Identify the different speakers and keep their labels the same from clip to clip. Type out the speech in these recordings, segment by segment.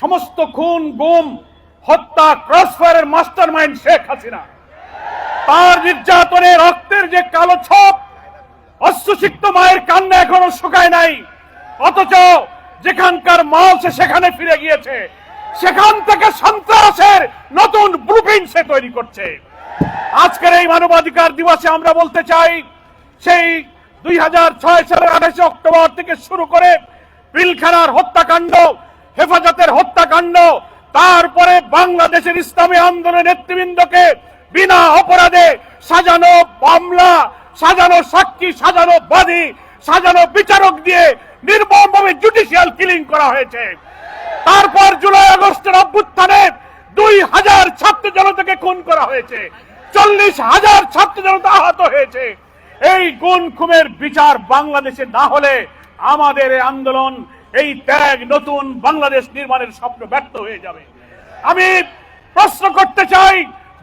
Speaker 1: সমস্ত খুন, গুম, হত্যা ক্রসফায়ারের মাস্টার মাইন্ড শেখ হাসিনা। তার নির্যাতনে রক্তের যে কালো ছপ অশ্বসিক্ত মায়ের কান্না এখনও শুকায় নাই। অথচ যেখানকার মাল সে সেখানে ফিরে গিয়েছে। সেখান থেকে সন্ত্রাসের নতুন ব্লুপ্রিন্ট সে তৈরি করছে। আজকের এই মানবাধিকার দিবসে আমরা বলতে চাই, সেই দুই হাজার ছয় সালের আঠাশে অক্টোবর থেকে শুরু করে পিলখানার হত্যাকাণ্ড হেফাজতের হত্যাকাণ্ড, তারপরে বাংলাদেশের ইসলামী আন্দোলনের নেতৃবৃন্দকে বিনা অপরাধে সাজানো মামলা, সাজানো সাক্ষী, সাজানো বাদী, সাজানো বিচারক দিয়ে নির্মমভাবে জুডিশিয়াল কিলিং করা হয়েছে। তারপর জুলাই আগস্টের অভ্যুত্থানে দুই হাজার ছাত্র জনতাকে খুন করা হয়েছে। চল্লিশ হাজার ছাত্র জনতা আহত হয়েছে। এই গুণ খুমের বিচার বাংলাদেশে না হলে আমাদের আন্দোলন এই ত্যাগ নতুন বাংলাদেশ নির্মাণের স্বপ্ন ব্যর্থ হয়ে যাবে। আমি প্রশ্ন করতে চাই,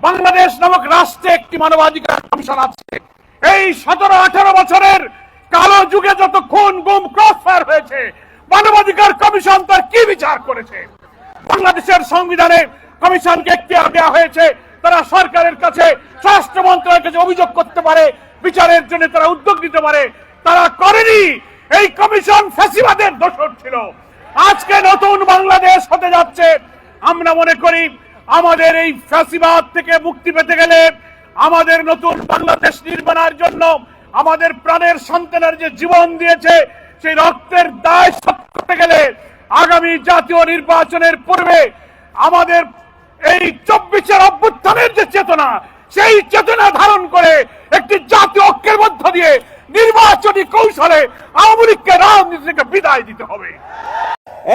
Speaker 1: বাংলাদেশ নামক রাষ্ট্রে একটি মানবাধিকার কমিশন আছে। এই সতেরো, আঠারো বছরের কালো যুগে যত খুন, গুম, ক্রসফায়ার হয়েছে, মানবাধিকার কমিশন তার কি বিচার করেছে? বাংলাদেশের সংবিধানে কমিশনকে এখতিয়ার দেওয়া হয়েছে, তারা সরকারের কাছে স্বরাষ্ট্র মন্ত্রণালয়ের কাছে অভিযোগ করতে পারে, বিচারের জন্য তারা উদ্যোগ নিতে পারে। তারা করেনি এই কমিশন ফ্যাসিবাদের দোষর ছিল। আজকে নতুন বাংলাদেশ হতে যাচ্ছে। আমরা মনে করি, আমাদের এই ফ্যাসিবাদ থেকে মুক্তি পেতে গেলে আমাদের নতুন বাংলাদেশ নির্মাণের জন্য আমাদের প্রাণের সন্তানের যে জীবন দিয়েছে, সেই রক্তের দায় শোধ করতে গেলে আগামী জাতীয় নির্বাচনের পূর্বে আমাদের এই চব্বিশের অভ্যুত্থানের যে চেতনা, সেই চেতনা ধারণ করে একটি জাতীয় ঐক্যের মধ্য দিয়ে নির্বাচনী কৌশলে আওয়ামী লীগকে রাজনীতি থেকে বিদায় দিতে হবে।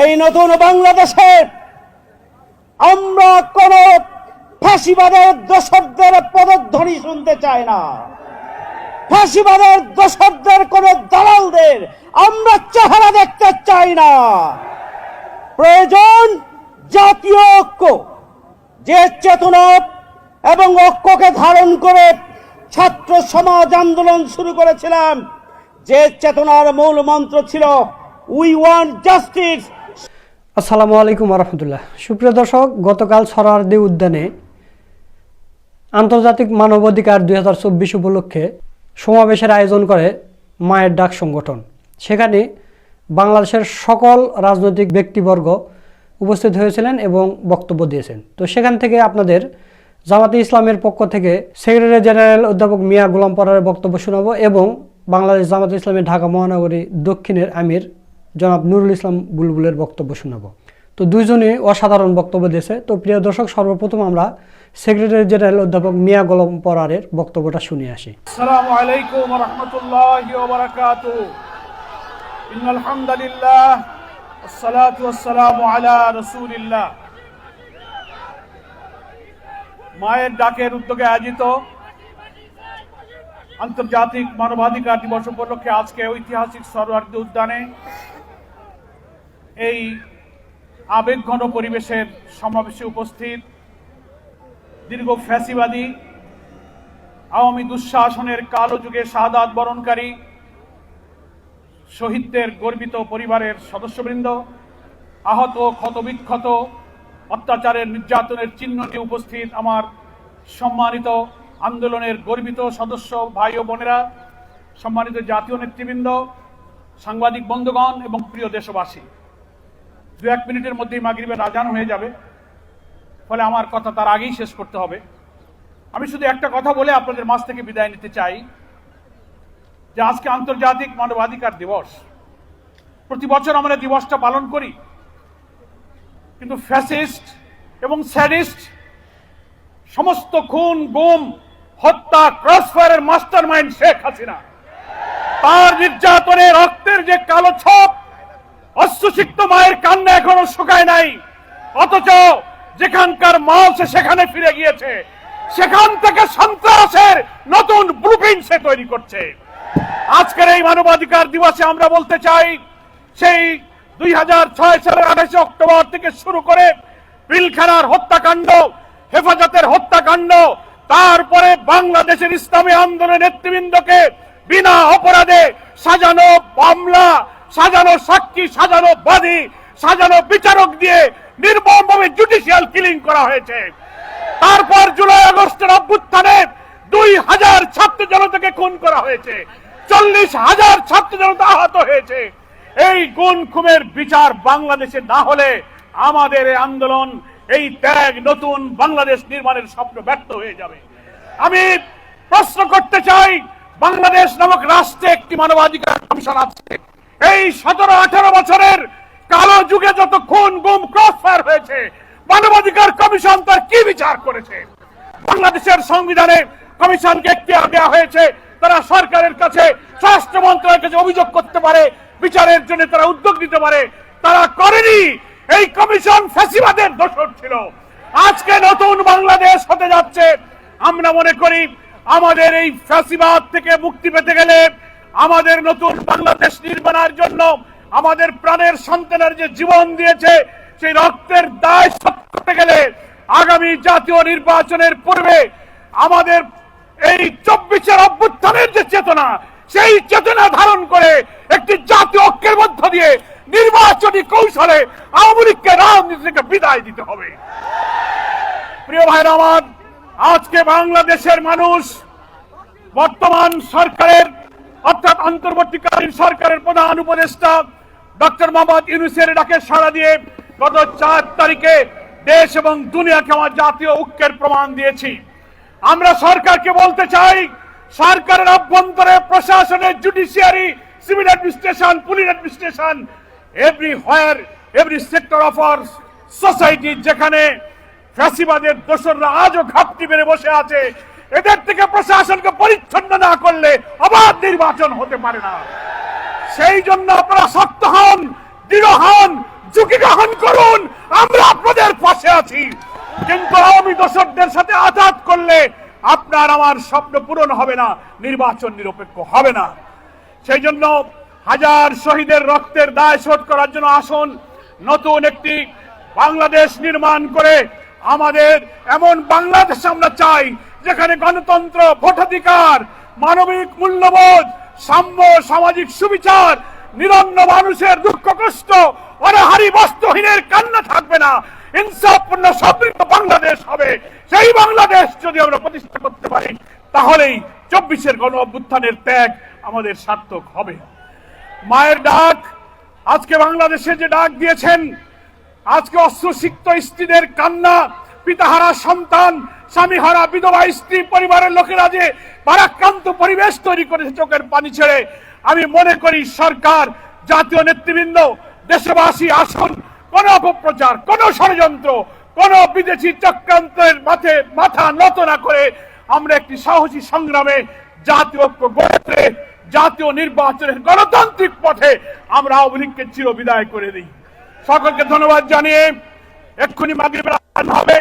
Speaker 2: এই নতুন বাংলাদেশে আমরা কোন ফাঁসিবাদের দোষকদের পদধ্বনি শুনতে চাই না। ফাঁসিবাদের দোষকদের কোন দালালদের আমরা চেহারা দেখতে চাই না। প্রয়োজন জাতীয় ঐক্য, যে চেতনা এবং ঐক্যকে ধারণ করে ছাত্র সমাজ আন্দোলন শুরু করেছিলাম। যে চেতনার মূল মন্ত্র ছিল উই ওয়ান্ট জাস্টিস
Speaker 3: আসসালামু আলাইকুম রহমতুল্লাহ সুপ্রিয় দর্শক, গতকাল সরারদি উদ্যানে আন্তর্জাতিক মানবাধিকার দুই হাজার চব্বিশ উপলক্ষে সমাবেশের আয়োজন করে মায়ের ডাক সংগঠন। সেখানে বাংলাদেশের সকল রাজনৈতিক ব্যক্তিবর্গ উপস্থিত হয়েছিলেন এবং বক্তব্য দিয়েছেন। তো সেখান থেকে আপনাদের জামাতে ইসলামের পক্ষ থেকে সেক্রেটারি জেনারেল অধ্যাপক মিয়া গোলাম পরারের বক্তব্য শোনাবো এবং বাংলাদেশ জামাতে ইসলামের ঢাকা মহানগরী দক্ষিণের আমির জনাব নুরুল ইসলাম বুলবুলের বক্তব্য শোনাবো তো দুইজনই অসাধারণ বক্তব্য দিয়েছে তো প্রিয় দর্শক সর্বপ্রথম আমরা সেক্রেটারি জেনারেল অধ্যাপক মিয়া গোলাম পরারের বক্তব্যটা শুনে আসি
Speaker 1: السلام عليكم ورحمة الله وبركاته إن الحمد لله والصلاة والسلام على رسول الله মায়ের ডাকের উদ্যোগে আয়োজিত আন্তর্জাতিক মানবাধিকার দিবস উপলক্ষে আজকে ঐতিহাসিক সরোয়ার্দী উদ্যানে এই আবেগঘন পরিবেশের সমাবেশে উপস্থিত দীর্ঘ ফ্যাসিবাদী, আওয়ামী দুঃশাসনের কালো যুগে শাহাদাত বরণকারী, শহীদদের গর্বিত পরিবারের সদস্যবৃন্দ, আহত ক্ষতবিক্ষত অত্যাচারের নির্যাতনের চিহ্ন উপস্থিত আমার সম্মানিত আন্দোলনের গর্বিত সদস্য ভাই ও বোনেরা, সম্মানিত জাতীয় নেতৃবৃন্দ, সাংবাদিক বন্ধুগণ এবং প্রিয় দেশবাসী। দু এক মিনিটের মধ্যেই মাগরিবের রাজান হয়ে যাবে, ফলে আমার কথা তার আগেই শেষ করতে হবে। আমি শুধু একটা কথা বলে আপনাদের মাঝ থেকে বিদায় নিতে চাই, যে আজকে আন্তর্জাতিক মানবাধিকার দিবস। প্রতি বছর আমরা দিবসটা পালন করি। কিন্তু ফ্যাসিস্ট এবং স্যাডিস্ট সমস্ত খুন, গুম, হত্যা, ক্রসফায়ারের মাস্টার মাইন্ড শেখ হাসিনা। তার নির্যাতনে রক্তের যে কালো ছপ অশ্বসিক্ত মায়ের কান্না এখনও শুকায় নাই। অথচ যেখানকার মাল সে সেখানে ফিরে গিয়েছে। সেখান থেকে সন্ত্রাসের নতুন ব্লুপ্রিন্ট সে তৈরি করছে। আজকের এই মানবাধিকার দিবসে আমরা বলতে চাই, সেই দুই হাজার ছয় সালের আঠাশে অক্টোবর থেকে শুরু করে পিলখানার হত্যাকাণ্ড, হেফাজতের হত্যাকাণ্ড, তারপরে বাংলাদেশের ইসলামী আন্দোলনের নেতৃবৃন্দকে বিনা অপরাধে সাজানো মামলা, সাজানো সাক্ষী, সাজানো বাদী, সাজানো বিচারক দিয়ে নির্মমভাবে জুডিশিয়াল কিলিং করা হয়েছে। তারপর জুলাই আগস্টের অভ্যুত্থানে দুই হাজার ছাত্র জনতাকে খুন করা হয়েছে। চল্লিশ হাজার ছাত্র জনতা আহত হয়েছে। এই গুণ খুমের বিচার বাংলাদেশে না হলে আমাদের আন্দোলন, এই ত্যাগ নতুন বাংলাদেশ নির্মাণের স্বপ্ন ব্যর্থ হয়ে যাবে। আমি প্রশ্ন করতে চাই, বাংলাদেশ নামক রাষ্ট্রে একটি মানবাধিকার কমিশন আছে। এই সতেরো, আঠারো বছরের কালো যুগে যত খুন, গুম ক্রস ফায়ার হয়েছে, মানবাধিকার কমিশন তার কি বিচার করেছে? বাংলাদেশের সংবিধানে কমিশনকে এখতিয়ার দেওয়া হয়েছে, তারা সরকারের কাছে স্বরাষ্ট্র মন্ত্রণালয়ের কাছে অভিযোগ করতে পারে বিচারের জন্য তারা উদ্যোগ নিতে পারে, তারা করেনি। এই কমিশন ফ্যাসিবাদের দোষর ছিল। আজকে নতুন বাংলাদেশ হতে যাচ্ছে। আমরা মনে করি আমাদের এই ফ্যাসিবাদ থেকে মুক্তি পেতে গেলে আমাদের নতুন বাংলাদেশ নির্মাণের জন্য আমাদের প্রাণের সন্তানের যে জীবন দিয়েছে, সেই রক্তের দায় শোধ করতে গেলে আগামী জাতীয় নির্বাচনের পূর্বে আমাদের এই চব্বিশের অভ্যুত্থানের যে চেতনা, সেই চেতনা ধারণ করে একটি জাতীয় ঐক্যের মধ্য দিয়ে নির্বাচনী কৌশলে আওয়ামী লীগকে রাজনীতি বিদায় দিতে হবে। প্রিয় ভাইরা আমার, আজকে বাংলাদেশের মানুষ বর্তমান সরকারের, অর্থাৎ অন্তর্বর্তীকালীন সরকারের প্রধান উপদেষ্টা ডক্টর মোহাম্মদ ইউনুসের ডাকে সাড়া দিয়ে গত চার তারিখে দেশ এবং দুনিয়াকে আমার জাতীয় ঐক্যের প্রমাণ দিয়েছি। আমরা সরকারকে বলতে চাই, সরকারের অভ্যন্তরে প্রশাসনের judiciary civil administration, police administration every where every sector of our society যেখানে ফ্যাসিবাদের দোসররা আজও ঘাপটি মেরে বসে আছে, এদের থেকে প্রশাসনকে পরিচ্ছন্ন না করলে অবাধ নির্বাচন হতে পারে না। সেই জন্য আপনারা শক্ত হন, দৃঢ় হন, ঝুঁকি গ্রহণ করুন, আমরা আপনাদের পাশে আছি। কিন্তু আওয়ামী দোষকদের সাথে আঘাত করলে আপনার আমার স্বপ্ন পূরণ হবে না, নির্বাচন নিরপেক্ষ হবে না। সেই জন্য হাজার শহীদের রক্তের দায় শোধ করার জন্য আসুন, নতুন একটি বাংলাদেশ নির্মাণ করে আমাদের এমন বাংলাদেশ আমরা চাই, যেখানে গণতন্ত্র, ভোটাধিকার, মানবিক মূল্যবোধ, সাম্য সামাজিক সুবিচার, নিরন্ন মানুষের দুঃখ কষ্ট, অনাহারি বস্ত্রহীনের কান্না থাকবে না, ইনসাফপূর্ণ সমৃদ্ধ বাংলাদেশ হবে। সেই বাংলাদেশ যদি আমরা প্রতিষ্ঠা করতে পারি, তাহলেই চব্বিশের গণ অভ্যুত্থানের ত্যাগ আমাদের সার্থক হবে। মায়ের ডাক, আজকে বাংলাদেশে যে ডাক দিয়েছেন, আজকে অস্ত্রসিক্ত স্ত্রীদের কান্না, পিতাহারা সন্তান, স্বামীহারা বিধবা স্ত্রী পরিবারের লোকেরা যে ভারাক্রান্ত পরিবেশ তৈরি করেছে চোখের পানি ছেড়ে, আমি মনে করি সরকার, জাতীয় নেতৃবৃন্দ, দেশবাসী আসুন, কোন অপপ্রচার, কোন ষড়যন্ত্র, কোন বিদেশি চক্রান্তের মাঠে মাথা নত না করে আমরা একটি সাহসী সংগ্রামে জাতীয় ঐক্য গড়ে জাতীয় নির্বাচনের গণতান্ত্রিক পথে আমরা আওয়ামী লীগকে চির বিদায় করে দিই। সকলকে ধন্যবাদ জানিয়ে এক্ষুনি হবে।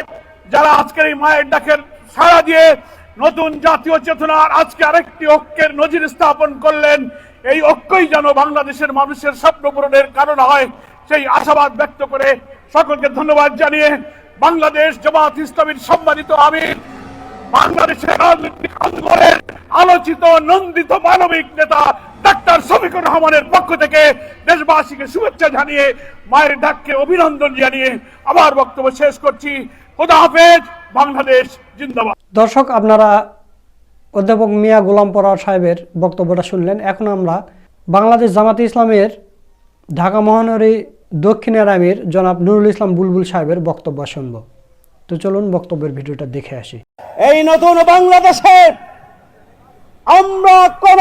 Speaker 1: যারা আজকের এই মায়ের ডাকের সাড়া দিয়ে নতুন জাতীয় চেতনার আজকে আরেকটি ঐক্যের নজির স্থাপন করলেন, এই ঐক্যই যেন বাংলাদেশের মানুষের স্বপ্ন পূরণের কারণ হয়, সেই আশাবাদ ব্যক্ত করে সকলকে ধন্যবাদ জানিয়ে বাংলাদেশ জামাত ইসলামীর সম্মানিত আমির বাংলাদেশের রাজনৈতিক আন্দোলনের আলোচিত নন্দিত মানবিক নেতা ডাক্তার শফিকুর রহমানের পক্ষ থেকে দেশবাসীকে শুভেচ্ছা জানিয়ে, মায়ের ডাককে অভিনন্দন জানিয়ে আমার বক্তব্য শেষ করছি। খোদা হাফেজ, বাংলাদেশ জিন্দাবাদ।
Speaker 3: দর্শক, আপনারা অধ্যাপক মিয়া গোলাম পরার সাহেবের বক্তব্যটা শুনলেন। এখন আমরা বাংলাদেশ জামাতে ইসলামের ঢাকা মহানগরী দক্ষিণের আমির জনাব নুরুল ইসলাম বুলবুল সাহেবের বক্তব্য শুনব। তো চলুন বক্তব্যের ভিডিওটা দেখে আসি।
Speaker 2: এই নতুন বাংলাদেশে আমরা কোন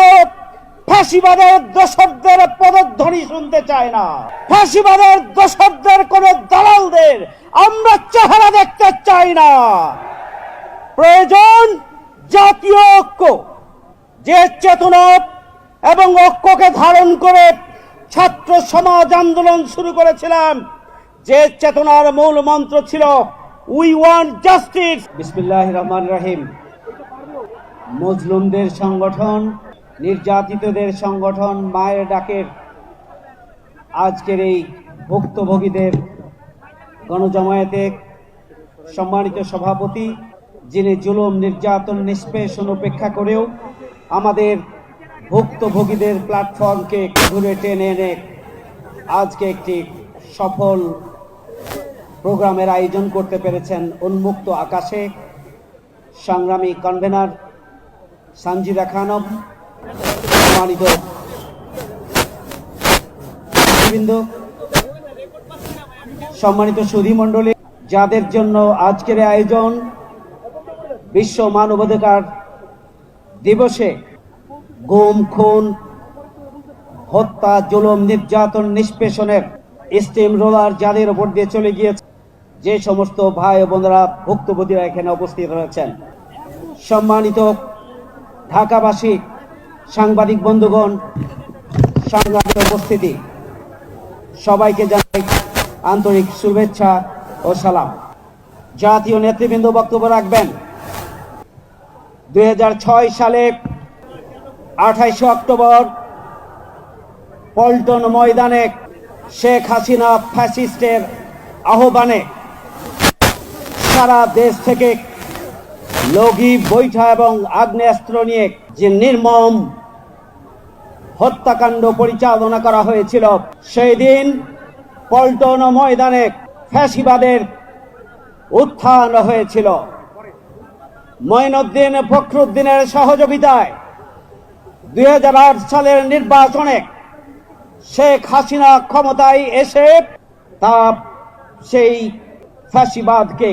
Speaker 2: ফাঁসিবাদের দোষরদের পদধ্বনি শুনতে চাই না। ফাঁসিবাদের দোষরদের কোন দালালদের আমরা চেহারা দেখতে চাই না। প্রয়োজন জাতীয় ঐক্য, যে চেতনা এবং ঐক্যকে ধারণ করে ছাত্র সমাজ আন্দোলন শুরু করেছিলাম, যে চেতনার মূল মন্ত্র ছিল উই ওয়ান্ট জাস্টিস বিসমিল্লাহ রহমান রহিম। মজলুমদের সংগঠন, নির্যাতিতদের সংগঠন মায়ের ডাকের আজকের এই ভুক্তভোগীদের গণজমায়েতে সম্মানিত সভাপতি, যিনি জুলুম, নির্যাতন, নিষ্পেষণ উপেক্ষা করেও আমাদের ভুক্তভোগীদের প্ল্যাটফর্মকে ঘুরে টেনে এনে আজকে একটি সফল প্রোগ্রামের আয়োজন করতে পেরেছেন উন্মুক্ত আকাশে সংগ্রামী কনভেনার সঞ্জিদা খানম, সম্মানিত সম্মানিত সুধী মণ্ডলী, যাদের জন্য আজকের আয়োজন বিশ্ব মানবাধিকার দিবসে গুম, খুন, হত্যা, জুলুম, নির্যাতন, নিষ্পেষণের স্টিম রোলার যাদের উপর দিয়ে চলে গিয়েছে। যে সমস্ত ভাই বোনেরা ভুক্তভোগীরা এখানে উপস্থিত রয়েছেন। সম্মানিত ঢাকাবাসী, সাংবাদিক বন্ধুগণ, সাংবাদিক উপস্থিতি, সবাইকে জানাই আন্তরিক শুভেচ্ছা ও সালাম। জাতীয় নেতৃবৃন্দ বক্তব্য রাখবেন। দু হাজার ছয় সালে আঠাইশে অক্টোবর পল্টন ময়দানে শেখ হাসিনা ফ্যাসিস্টের আহ্বানে সারা দেশ থেকে লগি বৈঠা এবং আগ্নেয়াস্ত্র নিয়ে যে নির্মম হত্যাকাণ্ড পরিচালনা করা হয়েছিল, সেই দিন পল্টন ময়দানে ফ্যাসিবাদের উত্থান হয়েছিল। মঈনুদ্দিন ফখরুদ্দিনের সহযোগিতায় দুই হাজার আট সালের নির্বাচনে শেখ হাসিনা ক্ষমতায় এসে তা সেই ফ্যাসিবাদকে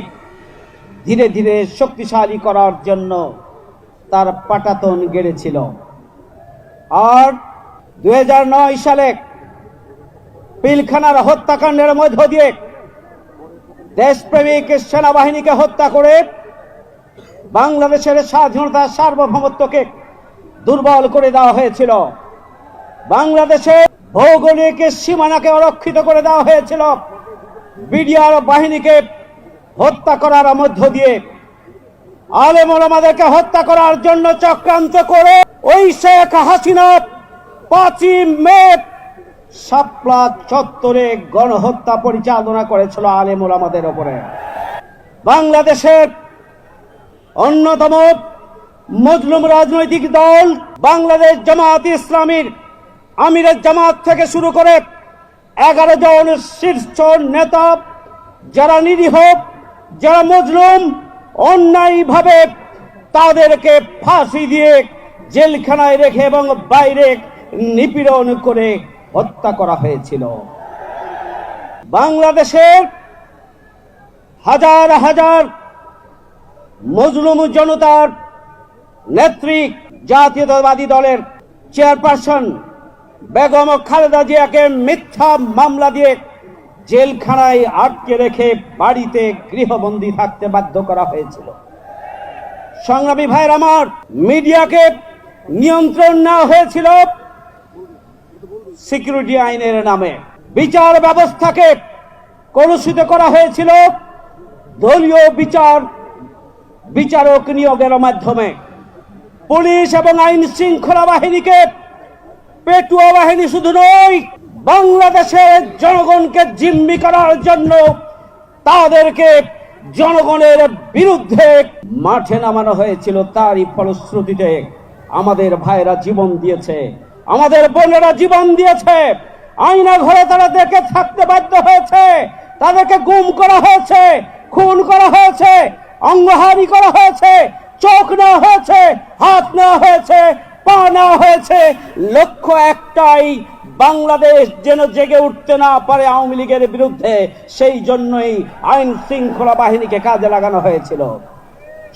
Speaker 2: ধীরে ধীরে শক্তিশালী করার জন্য তার পাটাতন গেড়েছিল। আর দু হাজার নয় সালে পিলখানার হত্যাকাণ্ডের মধ্য দিয়ে দেশপ্রেমিক সেনাবাহিনীকে হত্যা করে বাংলাদেশের স্বাধীনতা সার্বভৌমত্বকে দুর্বল করে দেওয়া হয়েছিল। বাংলাদেশের ভৌগোলিক সীমানাকে অরক্ষিত করে দেওয়া হয়েছিল। বিডিআর বাহিনীকে হত্যা করার মধ্য দিয়ে আলেমর আমাদেরকে হত্যা করার জন্য চক্রান্ত করে ওই শেখ হাসিনা পাঁচই মে শাপলা চত্বরে গণহত্যা পরিচালনা করেছিল আলেমুল আমাদের ওপরে। বাংলাদেশের অন্যতম মজলুম রাজনৈতিক দল বাংলাদেশ জামাত ইসলামীর আমিরের জামাত থেকে শুরু করে এগারো জন শীর্ষ নেতা যারা নিরীহ যারা মজলুম, অন্যায়ভাবে তাদেরকে ফাঁসি দিয়ে জেলখানায় রেখে এবং বাইরে নিপীড়ন করে হত্যা করা হয়েছিল। বাংলাদেশের হাজার হাজার মজলুম জনতার নেত্রী, জাতীয়তাবাদী দলের চেয়ারপারসন বেগম খালেদা জিয়াকে মিথ্যা মামলা দিয়ে জেলখানায় আটকে রেখে বাড়িতে গৃহবন্দী থাকতে বাধ্য করা হয়েছিল। সংগ্রামী ভাইয়ের আমার মিডিয়াকে নিয়ন্ত্রণ নেওয়া হয়েছিল সিকিউরিটি আইনের নামে। বিচার ব্যবস্থাকে কলুষিত করা হয়েছিল দলীয় বিচার, বিচারক নিয়োগের মাধ্যমে। পুলিশ এবং আইন শৃঙ্খলা বাহিনীকে পেটুয়া বাহিনী শুধু নয় বাংলাদেশের জনগণকে জিম্মি করার জন্য তাদেরকে জনগণের বিরুদ্ধে মাঠে নামানো হয়েছিল তারই ফলশ্রুতিতে। আমাদের ভাইরা জীবন দিয়েছে। আমাদের বোনেরা জীবন দিয়েছে। আইনা ঘরে তারা দেখে থাকতে বাধ্য হয়েছে। তাদেরকে গুম করা হয়েছে, খুন করা হয়েছে, অঙ্গহারি করা হয়েছে, চোখ নেওয়া হয়েছে, হাত নেওয়া হয়েছে, পা নেওয়া হয়েছে। লক্ষ্য একটাই বাংলাদেশ যেন জেগে উঠতে না পারে আওয়ামী লীগের বিরুদ্ধে, সেই জন্যই আইন শৃঙ্খলা বাহিনীকে কাজে লাগানো হয়েছিল।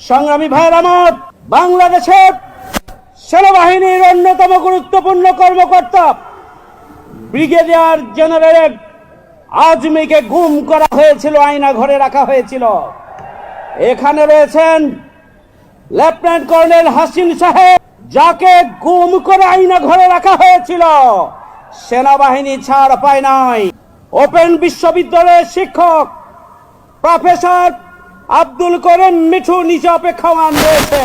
Speaker 2: সংগ্রামী ভাইয়ের আমার বাংলাদেশের সেনাবাহিনীর অন্যতম গুরুত্বপূর্ণ কর্মকর্তা, ব্রিগেডিয়ার জেনারেল আজমিকে গুম করা হয়েছিল, আয়না ঘরে রাখা হয়েছিল। এখানে রয়েছেন লেফটেন্যান্ট কর্নেল হাসিন সাহেব, যাকে গুম করে আইনা ঘরে রাখা হয়েছিল। সেনাবাহিনী ছাড় পায় নাই। ওপেন বিশ্ববিদ্যালয়ের শিক্ষক প্রফেসর আব্দুল করিম মিঠু নিচে অপেক্ষমান রয়েছে।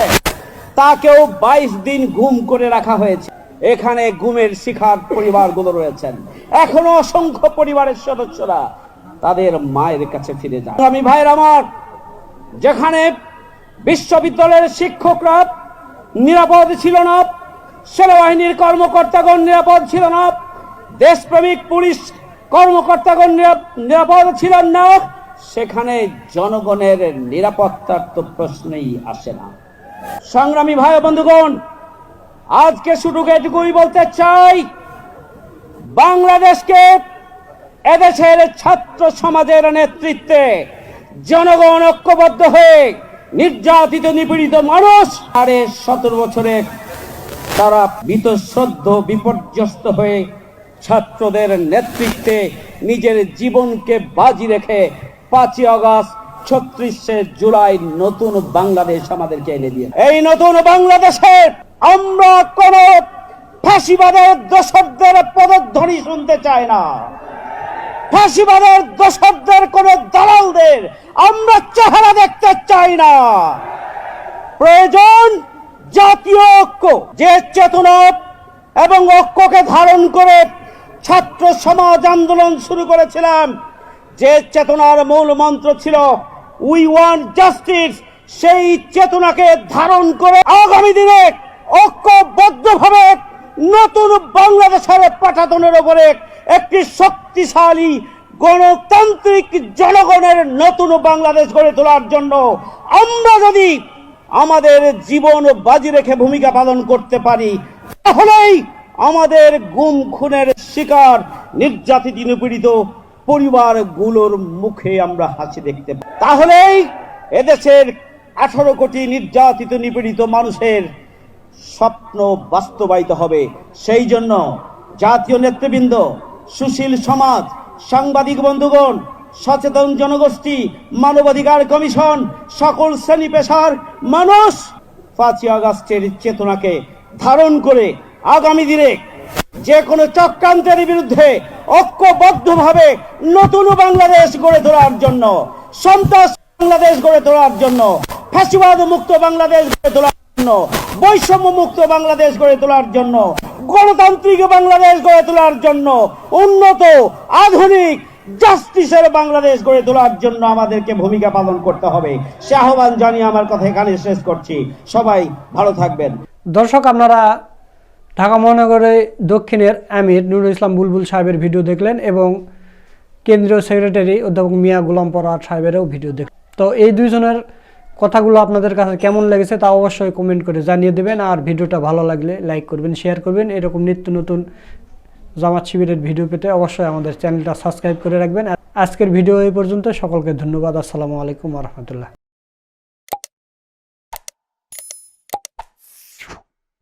Speaker 2: তাকেও বাইশ দিন গুম করে রাখা হয়েছে। এখানে গুমের শিখার পরিবারগুলো রয়েছেন। এখনও অসংখ্য পরিবারের সদস্যরা তাদের মায়ের কাছে ফিরে যান। আমি ভাইয়ের আমার, যেখানে বিশ্ববিদ্যালয়ের শিক্ষকরা নিরাপদ ছিল না, সেনাবাহিনীর কর্মকর্তাগণ নিরাপদ ছিল না দেশপ্রেমিক পুলিশ কর্মকর্তাগণ নিরা- নিরাপদ ছিলেন না। সেখানে জনগণের নিরাপত্তার তো প্রশ্নই আসে না। সংগ্রামী ভাই বন্ধুগণ, আজকে শুধু এটুকুই বলতে চাই, বাংলাদেশকে এদেশের ছাত্র সমাজের নেতৃত্বে জনগণ ঐক্যবদ্ধ হয়ে নির্যাতিত, নিপীড়িত মানুষ আরে সতেরো বছরে তারা বীতশ্রদ্ধ, বিপর্যস্ত হয়ে ছাত্রদের নেতৃত্বে নিজের জীবনকে বাজি রেখে পাঁচই আগস্ট, ছত্রিশে জুলাই নতুন বাংলাদেশ আমাদেরকে এনে দিয়ে। এই নতুন বাংলাদেশে আমরা কোন ফাঁসিবাদের দোষকদের পদধ্বনি শুনতে চাই না। ফাঁসিবাদের দোষকদের কোন দালালদের আমরা চেহারা দেখতে চাই না। প্রয়োজন জাতীয় ঐক্য, যে চেতনা এবং ঐক্যকে ধারণ করে ছাত্র সমাজ আন্দোলন শুরু করেছিলাম। যে চেতনার মূল মন্ত্র ছিল উই ওয়ান্ট জাস্টিস সেই চেতনাকে ধারণ করে আগামী দিনে ঐক্যবদ্ধভাবে নতুন বাংলাদেশের পাঠাতনের ওপরে একটি শক্তিশালী গণতান্ত্রিক জনগণের নতুন বাংলাদেশ গড়ে তোলার জন্য আমরা যদি আমাদের জীবন বাজি রেখে ভূমিকা পালন করতে পারি, তাহলেই আমাদের গুম খুনের শিকার নির্যাতিত নিপীড়িত পরিবারগুলোর মুখে আমরা হাসি দেখতে পাই। তাহলেই এদেশের আঠারো কোটি নির্যাতিত, নিপীড়িত মানুষের স্বপ্ন বাস্তবায়িত হবে। সেই জন্য জাতীয় নেতৃবৃন্দ, সুশীল সমাজ, সাংবাদিক বন্ধুগণ, সচেতন জনগোষ্ঠী, মানবাধিকার কমিশন, সকল শ্রেণি পেশার মানুষ পাঁচই আগস্টের চেতনাকে ধারণ করে আগামী দিনে যে কোনো চক্রান্তের বিরুদ্ধে ঐক্যবদ্ধভাবে নতুন বাংলাদেশ গড়ে তোলার জন্য, সন্ত্রাস বাংলাদেশ গড়ে তোলার জন্য ফ্যাসিবাদ মুক্ত বাংলাদেশ গড়ে তোলার জন্য, বৈষম্য মুক্ত বাংলাদেশ গড়ে তোলার জন্য, গণতান্ত্রিক বাংলাদেশ গড়ে তোলার জন্য, উন্নত আধুনিক জাস্টিসের বাংলাদেশ গড়ে তোলার জন্য আমাদেরকে ভূমিকা পালন করতে হবে। সে আহ্বান জানিয়ে আমার কথা এখানে শেষ করছি। সবাই ভালো থাকবেন।
Speaker 3: দর্শক, আপনারা ঢাকা মহানগরে দক্ষিণের আমির নুরুল ইসলাম বুলবুল সাহেবের ভিডিও দেখলেন এবং কেন্দ্রীয় সেক্রেটারি অধ্যাপক মিয়া গোলাম পরার সাহেবেরও ভিডিও দেখলেন। তো এই দুইজনের কথাগুলো আপনাদের কাছে কেমন লেগেছে তা অবশ্যই কমেন্ট করে জানিয়ে দেবেন আর ভিডিওটা ভালো লাগলে লাইক করবেন, শেয়ার করবেন। এরকম নিত্য নতুন জামাত শিবিরের ভিডিও পেতে অবশ্যই আমাদের চ্যানেলটা সাবস্ক্রাইব করে রাখবেন। আজকের ভিডিও এই পর্যন্ত। সকলকে ধন্যবাদ। আসসালামু আলাইকুম রহমতুল্লাহ।